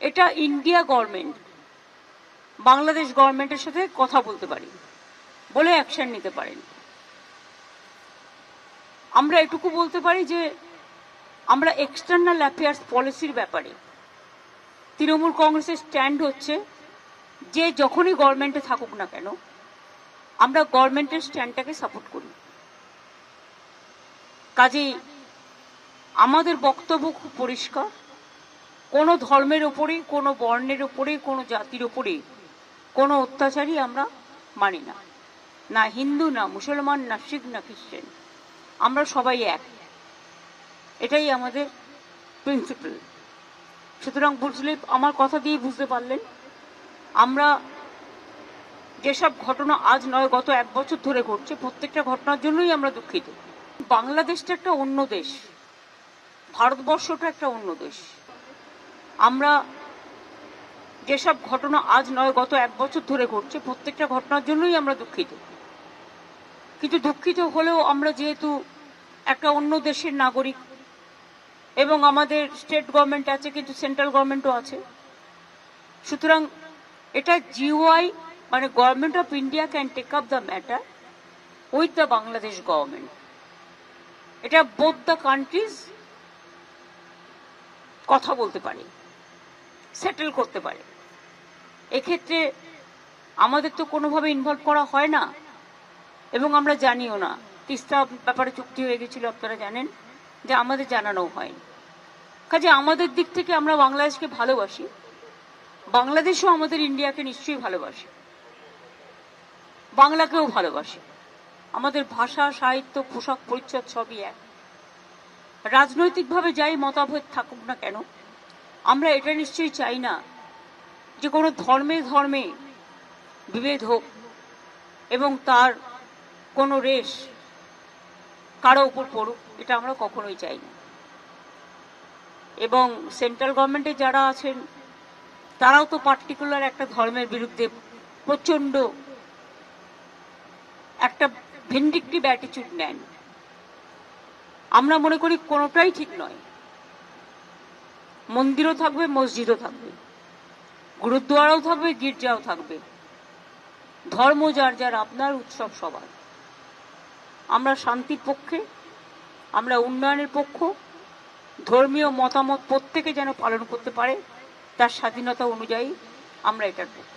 এটা India government Bangladesh গভর্নমেন্টের সাথে কথা বলতে পারি, বলে অ্যাকশন নিতে পারেন। আমরা এটুকু বলতে পারি যে, আমরা এক্সটার্নাল অ্যাফেয়ার্স পলিসির ব্যাপারে, তৃণমূল কংগ্রেসের স্ট্যান্ড হচ্ছে যে যখনই গভর্নমেন্টে থাকুক না কেন, আমরা গভর্নমেন্টের স্ট্যান্ডটাকে সাপোর্ট করি। কাজেই আমাদের বক্তব্য খুব পরিষ্কার। কোনো ধর্মের ওপরে কোনো বর্ণের ওপরে কোনো জাতির ওপরে কোনো অত্যাচারই আমরা মানি না। না হিন্দু, না মুসলমান, না শিখ, না খ্রিস্টান। আমরা সবাই এক। এটাই আমাদের প্রিন্সিপাল সুতরাং বুঝলে, আমার কথা দিয়ে বুঝতে পারলেন। আমরা যেসব ঘটনা আজ নয়, গত এক বছর ধরে ঘটছে, প্রত্যেকটা ঘটনার জন্যই আমরা দুঃখিত। বাংলাদেশটা একটা অন্য দেশ। ভারতবর্ষটা একটা অন্য দেশ। আমরা যেসব ঘটনা আজ নয়, গত এক বছর ধরে ঘটছে, প্রত্যেকটা ঘটনার জন্যই আমরা দুঃখিত। কিন্তু দুঃখিত হলেও আমরা যেহেতু একটা অন্য দেশের নাগরিক এবং আমাদের স্টেট গভর্নমেন্ট আছে, কিন্তু সেন্ট্রাল গভর্নমেন্টও আছে। সুতরাং এটা জিওআই মানে government of India can take up the matter with the Bangladesh government. এটা বোথ দ্য কান্ট্রিজ কথা বলতে পারে। সেটেল করতে পারে। এক্ষেত্রে আমাদের তো কোনোভাবে ইনভলভ করা হয় না। এবং আমরা জানিও না। তিস্তা ব্যাপারে চুক্তি হয়ে গেছিল, আপনারা জানেন, যে আমাদের জানানো হয়নি। কাজে আমাদের দিক থেকে আমরা বাংলাদেশকে ভালোবাসি। বাংলাদেশও আমাদের ইন্ডিয়াকে নিশ্চয়ই ভালোবাসে। বাংলাকেও ভালোবাসে। আমাদের ভাষা, সাহিত্য, পোশাক, পরিচ্ছদ সবই এক। রাজনৈতিকভাবে যাই মতাভেদ থাকুক না কেন আমরা এটা নিশ্চয়ই চাই না যে কোনো ধর্মে ধর্মে বিভেদ হোক এবং তার কোনো রেশ কারও উপর পড়ুক, এটা আমরা কখনোই চাই না। এবং সেন্ট্রাল গভর্নমেন্টে যারা আছেন, তারাও তো পার্টিকুলার একটা ধর্মের বিরুদ্ধে প্রচণ্ড একটা ভিন্ডিকটিভ অ্যাটিচিউড নেন। আমরা মনে করি কোনোটাই ঠিক নয়। মন্দিরও থাকবে, মসজিদও থাকবে। গুরুদ্বারাও থাকবে, গির্জাও থাকবে। ধর্ম যার যার, আপনার উৎসব সবার। আমরা শান্তির পক্ষে, আমরা উন্নয়নের পক্ষ, ধর্মীয় মতামত প্রত্যেকে যেন পালন করতে পারে, তার স্বাধীনতা অনুযায়ী আমরা এটার পক্ষে।